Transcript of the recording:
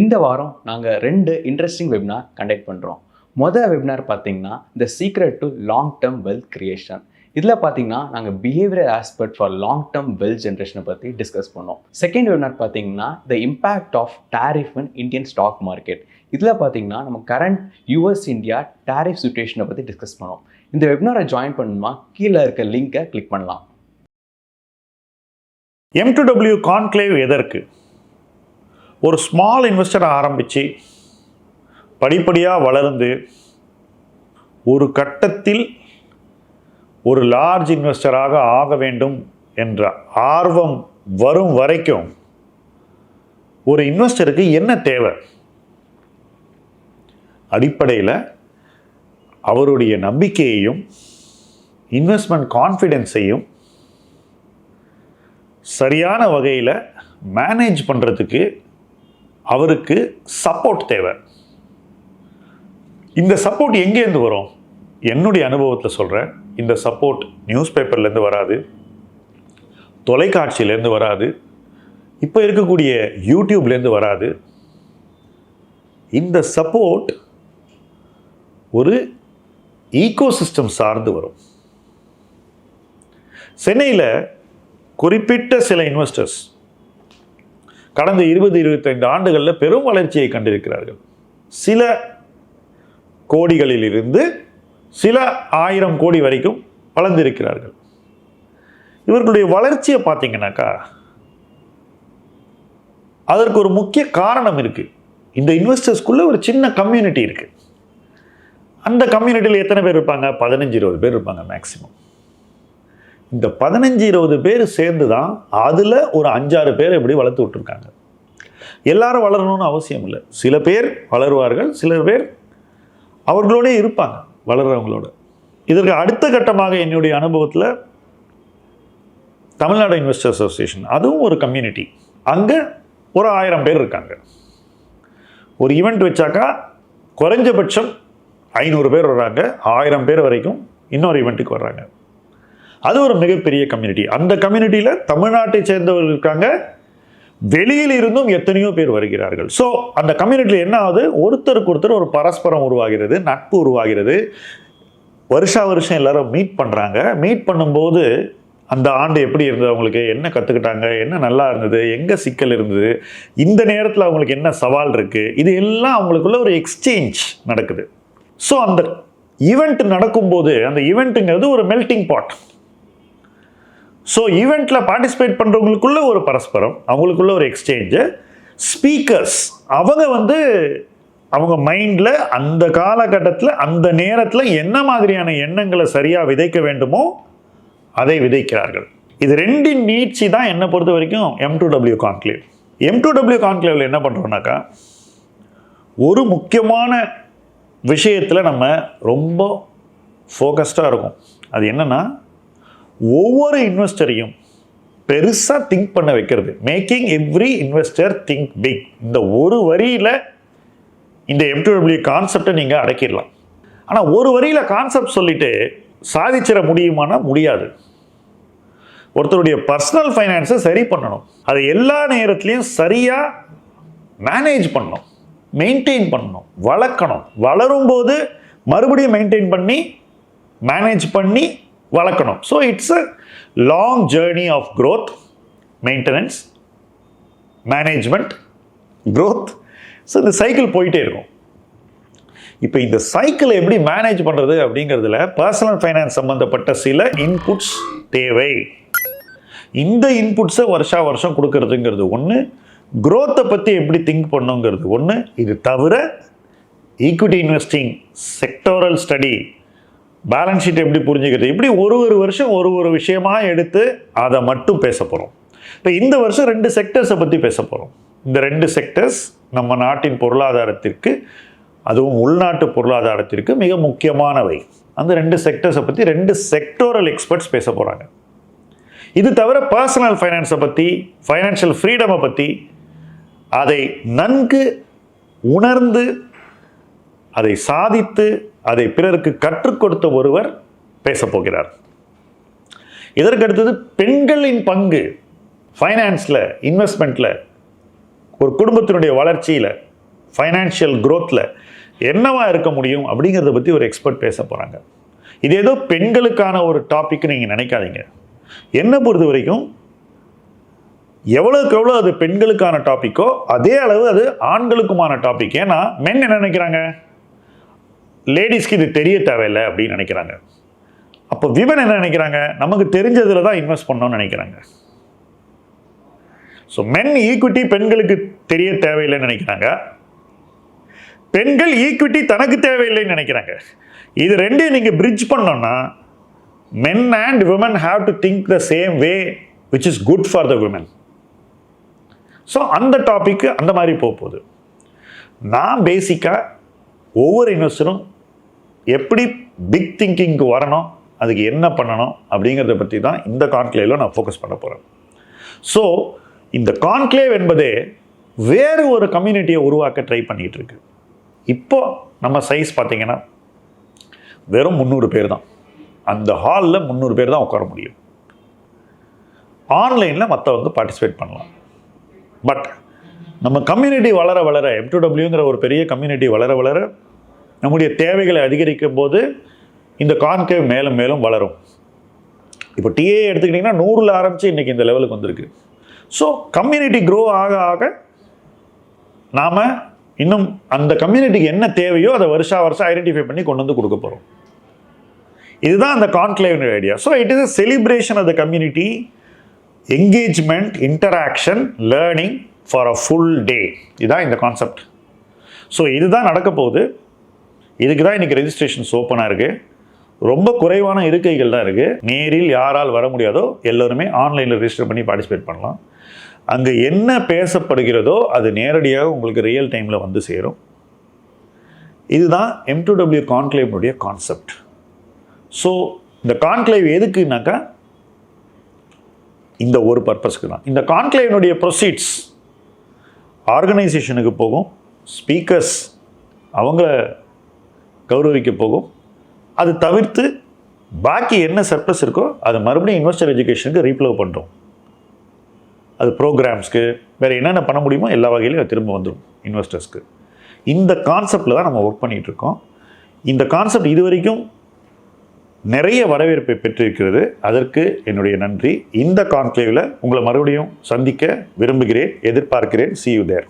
இந்த வாரம் நாங்கள் ரெண்டு இன்ட்ரெஸ்டிங் வெபினார் கண்டக்ட் பண்ணுறோம் மொதல் வெபினார் பார்த்தீங்கன்னா the secret to long term wealth creation இதில் பார்த்தீங்கன்னா நாங்கள் behaviour aspect for long term wealth ஜென்ரேஷனை பற்றி டிஸ்கஸ் பண்ணோம். செகண்ட் வெபினார் பார்த்தீங்கன்னா the impact of tariff in Indian stock market இதில் பார்த்தீங்கன்னா நம்ம கரண்ட் யூஎஸ் இந்தியா டேரிஃப் சுச்சுவேஷனை பற்றி டிஸ்கஸ் பண்ணோம். இந்த வெபினாரை ஜாயின் பண்ணணுமா? கீழே இருக்க லிங்கை கிளிக் பண்ணலாம். எம் டு டபிள்யூ கான்க்ளேவ் எதற்கு? ஒரு ஸ்மால் இன்வெஸ்டரை ஆரம்பித்து படிப்படியாக வளர்ந்து ஒரு கட்டத்தில் ஒரு லார்ஜ் இன்வெஸ்டராக ஆக வேண்டும் என்ற ஆர்வம் வரும் வரைக்கும் ஒரு இன்வெஸ்டருக்கு என்ன தேவை? அடிப்படையில் அவருடைய நம்பிக்கையையும் இன்வெஸ்ட்மெண்ட் கான்ஃபிடென்ஸையும் சரியான வகையில் மேனேஜ் பண்ணுறதுக்கு அவருக்கு சப்போர்ட் தேவை. இந்த சப்போர்ட் எங்கேருந்து வரும்? என்னுடைய அனுபவத்தில் சொல்கிறேன் இந்த சப்போர்ட் நியூஸ் பேப்பர்லேருந்து வராது. தொலைக்காட்சியிலேருந்து வராது. இப்போ இருக்கக்கூடிய யூடியூப்லேருந்து வராது. இந்த சப்போர்ட் ஒரு ஈகோசிஸ்டம் சார்ந்து வரும். சென்னையில் குறிப்பிட்ட சில இன்வெஸ்டர்ஸ் கடந்த இருபது இருபத்தைந்து ஆண்டுகளில் பெரும் வளர்ச்சியை கண்டிருக்கிறார்கள். சில கோடிகளிலிருந்து சில ஆயிரம் கோடி வரைக்கும் வளர்ந்திருக்கிறார்கள். இவர்களுடைய வளர்ச்சியை பார்த்தீங்கன்னாக்கா அதற்கு ஒரு முக்கிய காரணம் இருக்குது இந்த இன்வெஸ்டர்ஸ்குள்ளே ஒரு சின்ன கம்யூனிட்டி இருக்குது அந்த கம்யூனிட்டியில் எத்தனை பேர் இருப்பாங்க? பதினஞ்சு இருபது பேர் இருப்பாங்க மேக்ஸிமம் இந்த பதினஞ்சு இருபது பேர் சேர்ந்து தான் அதில் ஒரு அஞ்சாறு பேர் எப்படி வளர்த்து விட்டுருக்காங்க. எல்லாரும் வளரணும்னு அவசியம் இல்லை. சில பேர் வளருவார்கள் சில பேர் அவர்களோடே இருப்பாங்க வளர்கிறவங்களோட இதற்கு அடுத்த கட்டமாக என்னுடைய அனுபவத்தில் தமிழ்நாடு இன்வெஸ்டர் அசோசியேஷன் அதுவும் ஒரு கம்யூனிட்டி. அங்கே ஒரு ஆயிரம் பேர் இருக்காங்க. ஒரு ஈவெண்ட் வச்சாக்கா குறைஞ்சபட்சம் ஐநூறு பேர் வர்றாங்க ஆயிரம் பேர் வரைக்கும் இன்னொரு ஈவெண்ட்டுக்கு வர்றாங்க. அது ஒரு மிகப்பெரிய கம்யூனிட்டி அந்த கம்யூனிட்டியில் தமிழ்நாட்டை சேர்ந்தவர்கள் இருக்காங்க. வெளியில் இருந்தும் எத்தனையோ பேர் வருகிறார்கள். ஸோ அந்த கம்யூனிட்டியில் என்ன ஆகுது? ஒருத்தருக்கு ஒருத்தர் ஒரு பரஸ்பரம் உருவாகிறது நட்பு உருவாகிறது. வருஷா வருஷம் எல்லாரும் மீட் பண்ணுறாங்க மீட் பண்ணும்போது அந்த ஆண்டு எப்படி இருந்தது? அவங்களுக்கு என்ன கற்றுக்கிட்டாங்க என்ன நல்லா இருந்தது? எங்கே சிக்கல் இருந்தது? இந்த நேரத்தில் அவங்களுக்கு என்ன சவால் இருக்குது இது எல்லாம் அவங்களுக்குள்ள ஒரு எக்ஸ்சேஞ்ச் நடக்குது. ஸோ அந்த ஈவெண்ட் நடக்கும்போது அந்த ஈவெண்ட்டுங்கிறது ஒரு மெல்டிங் பாட் ஸோ ஈவெண்ட்டில் பார்ட்டிசிபேட் பண்ணுறவங்களுக்குள்ள ஒரு பரஸ்பரம் அவங்களுக்குள்ள ஒரு எக்ஸ்சேஞ்சு ஸ்பீக்கர்ஸ் அவங்க வந்து அவங்க மைண்டில் அந்த காலகட்டத்தில் அந்த நேரத்தில் என்ன மாதிரியான எண்ணங்களை சரியாக விதைக்க வேண்டுமோ அதை விதைக்கிறார்கள். இது ரெண்டின் நீட்சி தான் என்னை பொறுத்த வரைக்கும் M two W conclave M two W கான்க்ளேவில் என்ன பண்ணுறோம்னாக்கா ஒரு முக்கியமான விஷயத்தில் நம்ம ரொம்ப ஃபோக்கஸ்டாக இருக்கும். அது என்னென்னா ஒவ்வொரு இன்வெஸ்டரையும் பெருசாக திங்க் பண்ண வைக்கிறது. Making every investor think big இந்த ஒரு வரியில் இந்த எம்டிடபிள்யூ கான்செப்டை நீங்கள் அடக்கிடலாம். ஆனால் ஒரு வரியில் கான்செப்ட் சொல்லிவிட்டு சாதிச்சிட முடியுமானா முடியாது. ஒருத்தருடைய பர்சனல் ஃபைனான்ஸை சரி பண்ணணும். அதை எல்லா நேரத்துலையும் சரியாக மேனேஜ் பண்ணணும். மெயின்டைன் பண்ணணும். வளர்க்கணும். வளரும்போது மறுபடியும் மெயின்டைன் பண்ணி மேனேஜ் பண்ணி வளர்க்கணும். So it's a long journey of growth maintenance management growth so இந்த சைக்கிள் போயிட்டே இருக்கும். இப்போ இந்த சைக்கிளை எப்படி மேனேஜ் பண்ணுறது அப்படிங்கிறதுல பர்சனல் ஃபைனான்ஸ் சம்மந்தப்பட்ட சில இன்புட்ஸ் தேவை. இந்த இன்புட்ஸை வருஷா வருஷம் கொடுக்கறதுங்கிறது ஒன்று க்ரோத்தை பற்றி எப்படி திங்க் பண்ணுங்கிறது ஒன்று இது தவிர equity investing sectoral study balance sheet எப்படி புரிஞ்சுக்கிறது? இப்படி ஒரு ஒரு வருஷம் ஒரு ஒரு விஷயமா எடுத்து அதை மட்டும் பேச போகிறோம் இப்போ இந்த வருஷம் ரெண்டு செக்டர்ஸை பற்றி பேச போகிறோம் இந்த ரெண்டு செக்டர்ஸ் நம்ம நாட்டின் பொருளாதாரத்திற்கு அதுவும் உள்நாட்டு பொருளாதாரத்திற்கு மிக முக்கியமானவை. அந்த ரெண்டு செக்டர்ஸை பற்றி ரெண்டு செக்டோரல் எக்ஸ்பர்ட்ஸ் பேச போகிறாங்க இது தவிர பர்சனல் ஃபைனான்ஸை பற்றி ஃபைனான்ஷியல் ஃப்ரீடமை பற்றி அதை நன்கு உணர்ந்து அதை சாதித்து அதை பிறருக்கு கற்றுக் கொடுத்த ஒருவர் பேசப்போகிறார் இதற்கடுத்தது பெண்களின் பங்கு. ஃபைனான்ஸில் இன்வெஸ்ட்மெண்ட்டில் ஒரு குடும்பத்தினுடைய வளர்ச்சியில் ஃபைனான்ஷியல் க்ரோத்தில் என்னவா இருக்க முடியும் அப்படிங்கிறத பற்றி ஒரு எக்ஸ்பர்ட் பேச போகிறாங்க இது ஏதோ பெண்களுக்கான ஒரு டாபிக் நீங்கள் நினைக்காதீங்க. என்னை பொறுத்த வரைக்கும் எவ்வளோக்கு எவ்வளோ அது பெண்களுக்கான டாப்பிக்கோ அதே அளவு அது ஆண்களுக்குமான டாபிக் ஏன்னா மென் என்ன நினைக்கிறாங்க? லேடிஸ்க்கு இது தெரிய தேவையில்லை அப்படின்னு நினைக்கிறாங்க. அப்போ விமன் என்ன நினைக்கிறாங்க? நமக்கு தெரிஞ்சதில் தான் இன்வெஸ்ட் பண்ணணும்னு நினைக்கிறாங்க. ஸோ மென் ஈக்விட்டி பெண்களுக்கு தெரிய தேவையில்லைன்னு நினைக்கிறாங்க. பெண்கள் ஈக்விட்டி தனக்கு தேவையில்லைன்னு நினைக்கிறாங்க. இது ரெண்டையும் நீங்கள் பிரிட்ஜ் பண்ணோம்னா men and women have to think the same way which is good for the women so அந்த டாப்பிக்கு அந்த மாதிரி போக போகுது. நான் பேசிக்காக ஒவ்வொரு இன்வெஸ்டரும் எப்படி பிக் திங்கிங்க்கு வரணும் அதுக்கு என்ன பண்ணணும் அப்படிங்கிறத பற்றி தான் இந்த கான்க்ளேவில் நான் ஃபோக்கஸ் பண்ண போகிறேன் ஸோ இந்த கான்க்ளேவ் என்பதே வேறு ஒரு கம்யூனிட்டியை உருவாக்க ட்ரை பண்ணிகிட்டு இருக்கு. இப்போ நம்ம சைஸ் பார்த்தீங்கன்னா வெறும் முந்நூறு பேர் தான். அந்த ஹாலில் முந்நூறு பேர் தான் உட்கார முடியும். ஆன்லைனில் மற்றவங்க பார்ட்டிசிபேட் பண்ணலாம். பட் நம்ம கம்யூனிட்டி வளர வளர எம் டு டபிள்யூங்கிற ஒரு பெரிய கம்யூனிட்டி வளர வளர நம்முடைய தேவைகளை அதிகரிக்கும் போது இந்த கான்கேவ் மேலும் மேலும் வளரும். இப்போ டிஏ எடுத்துக்கிட்டிங்கன்னா நூறில் ஆரம்பித்து இன்றைக்கி இந்த லெவலுக்கு வந்திருக்கு. ஸோ கம்யூனிட்டி க்ரோ ஆக ஆக நாம் இன்னும் அந்த கம்யூனிட்டிக்கு என்ன தேவையோ அதை வருஷா வருஷம் ஐடென்டிஃபை பண்ணி கொண்டு வந்து கொடுக்க போகிறோம் இதுதான் அந்த conclave idea so it is a celebration of the community engagement interaction learning for a full day இதுதான் இந்த கான்செப்ட் ஸோ இதுதான் நடக்க போகுது. இதுக்கு தான் இன்றைக்கி ரெஜிஸ்ட்ரேஷன்ஸ் ஓப்பனாக இருக்குது ரொம்ப குறைவான இருக்கைகள் தான் இருக்குது நேரில் யாரால் வர முடியாதோ எல்லோருமே ஆன்லைனில் ரெஜிஸ்டர் பண்ணி பார்ட்டிசிபேட் பண்ணலாம். அங்கே என்ன பேசப்படுகிறதோ அது நேரடியாக உங்களுக்கு ரியல் டைமில் வந்து சேரும். இதுதான் எம் கான்க்ளேவ்னுடைய கான்செப்ட் ஸோ இந்த கான்க்ளேவ் எதுக்குனாக்கா இந்த ஒரு பர்பஸ்க்கு தான். இந்த கான்க்ளேவனுடைய ப்ரொசீட்ஸ் ஆர்கனைசேஷனுக்கு போகும். ஸ்பீக்கர்ஸ் அவங்கள கௌரவிக்க போகும். அது தவிர்த்து பாக்கி என்ன சர்ப்ளஸ் இருக்கோ அதை மறுபடியும் இன்வெஸ்டர் எஜுகேஷனுக்கு ரீப்ளோ பண்ணுறோம் அது ப்ரோக்ராம்ஸ்க்கு வேறு என்னென்ன பண்ண முடியுமோ எல்லா வகையிலையும் திரும்ப வந்துடும் இன்வெஸ்டர்ஸ்க்கு இந்த கான்செப்டில் தான் நம்ம ஒர்க் பண்ணிகிட்ருக்கோம் இந்த கான்செப்ட் இது வரைக்கும் நிறைய வரவேற்பை பெற்றிருக்கிறது. அதற்கு என்னுடைய நன்றி. இந்த கான்க்ளேவில் உங்களை மறுபடியும் சந்திக்க விரும்புகிறேன் எதிர்பார்க்கிறேன். C you there